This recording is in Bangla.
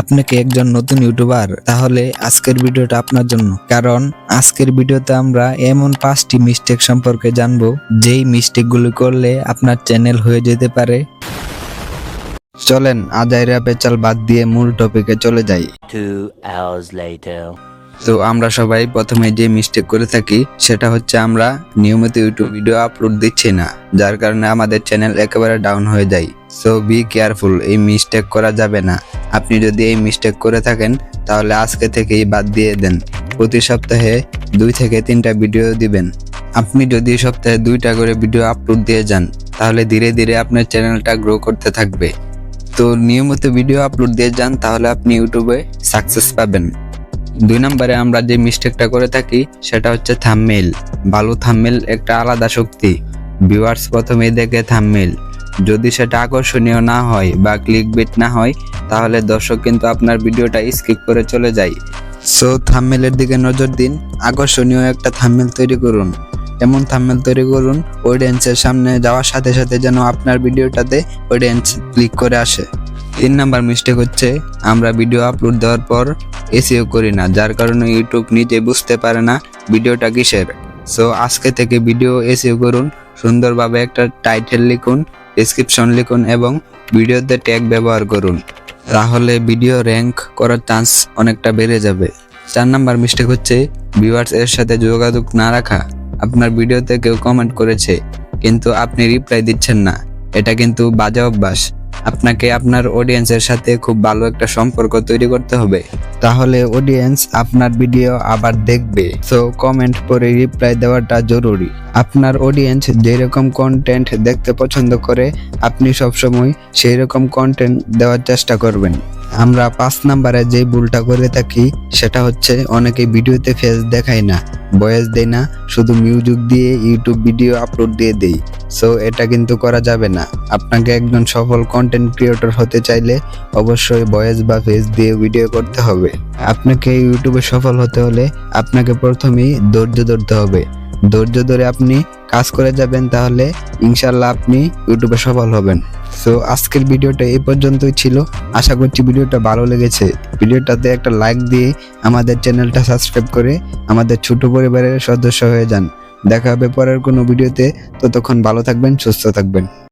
আপনাকে একজন নতুন ইউটিউবার, তাহলে আজকের ভিডিওটা আপনার জন্য। কারণ আজকের ভিডিওতে আমরা এমন পাঁচটি মিস্টেক সম্পর্কে জানব, যেই মিস্টেকগুলো করলে আপনার চ্যানেল হয়ে যেতে পারে। চলেন, আজাইরা পেচাল বাদ দিয়ে মূল টপিকে চলে যাই। 2 hours later. তো আমরা সবাই প্রথমে যে মিস্টেক করে থাকি, সেটা হচ্ছে আমরা নিয়মিত ইউটিউব ভিডিও আপলোড দিচ্ছি না, যার কারণে আমাদের চ্যানেল একেবারে ডাউন হয়ে যায়। সো বি কেয়ারফুল এই মিস্টেক করা যাবে না। আপনি যদি এই মিস্টেক করে থাকেন, তাহলে আজকে থেকেই বাদ দিয়ে দেন। প্রতি সপ্তাহে দুই থেকে তিনটা ভিডিও দিবেন। আপনি যদি সপ্তাহে দুইটা করে ভিডিও আপলোড দিয়ে যান, তাহলে ধীরে ধীরে আপনার চ্যানেলটা গ্রো করতে থাকবে। তো নিয়মিত ভিডিও আপলোড দিয়ে যান, তাহলে আপনি ইউটিউবে সাকসেস পাবেন। দুই নম্বরে আমরা যে মিস্টেকটা করে থাকি, সেটা হচ্ছে থামমেল ভালো থামমেল একটা আলাদা শক্তি। ভিউয়ার্স প্রথমে দেখে থামমেল যদি সেটা আকর্ষণীয় না হয় বা ক্লিক বিট না হয়, তাহলে দর্শক কিন্তু আপনার ভিডিওটা স্কিপ করে চলে যায়। সো থামমেলের দিকে নজর দিন। আকর্ষণীয় একটা থামমেল তৈরি করুন। এমন থামমেল তৈরি করুন অডিয়েন্সের সামনে যাওয়ার সাথে সাথে যেন আপনার ভিডিওটাতে অডিয়েন্স ক্লিক করে আসে। তিন নাম্বার মিস্টেক হচ্ছে, আমরা ভিডিও আপলোড দেওয়ার পর এসিও করি না, যার কারণে ইউটিউব নিজে বুঝতে পারে না ভিডিওটা কিসের। সো আজকে থেকে ভিডিও এসিও করুন, সুন্দরভাবে একটা টাইটেল লিখুন ডিসক্রিপশন লিখুন এবং ভিডিওতে ট্যাগ ব্যবহার করুন। তাহলে ভিডিও র্যাঙ্ক করার চান্স অনেকটা বেড়ে যাবে। চার নাম্বার মিস্টেক হচ্ছে ভিউয়ার্স এর সাথে যোগাযোগ না রাখা। আপনার ভিডিওতে কেউ কমেন্ট করেছে, কিন্তু আপনি রিপ্লাই দিচ্ছেন না। এটা কিন্তু বাজে অভ্যাস। আপনাকে আপনার অডিয়েন্সের সাথে খুব ভালো একটা সম্পর্ক তৈরি করতে হবে। তাহলে অডিয়েন্স আপনার ভিডিও আবার দেখবে। সো কমেন্ট করে রিপ্লাই দেওয়াটা জরুরি। আপনার অডিয়েন্স যেরকম কন্টেন্ট দেখতে পছন্দ করে, আপনি সবসময় সেই রকম কন্টেন্ট দেওয়ার চেষ্টা করবেন। আমরা পাঁচ নাম্বারে যে ভুলটা করে থাকি, সেটা হচ্ছে অনেকে ভিডিওতে ফেস দেখায় না। ভয়েস দেয় না, শুধু মিউজিক দিয়ে ইউটিউব ভিডিও আপলোড দিয়ে দেই। সো এটা কিন্তু করা যাবে না। আপনাকে একজন সফল কন্টেন্ট ক্রিয়েটর হতে চাইলে অবশ্যই ভয়েস বা ফেস দিয়ে ভিডিও করতে হবে। আপনাকে ইউটিউবে সফল হতে হলে আপনাকে প্রথমেই ধৈর্য ধরতে হবে। ধৈর্য ধরে আপনি কাজ করে যাবেন, তাহলে ইনশাল্লাহ আপনি ইউটিউবে সফল হবেন। সো আজকের ভিডিওটা এই পর্যন্তই ছিল। আশা করছি ভিডিওটা ভালো লেগেছে। ভিডিওটাতে একটা লাইক দিয়ে আমাদের চ্যানেলটা সাবস্ক্রাইব করে আমাদের ছোট পরিবারের সদস্য হয়ে যান। দেখা হবে পরের কোনো ভিডিওতে। ততক্ষণ ভালো থাকবেন, সুস্থ থাকবেন।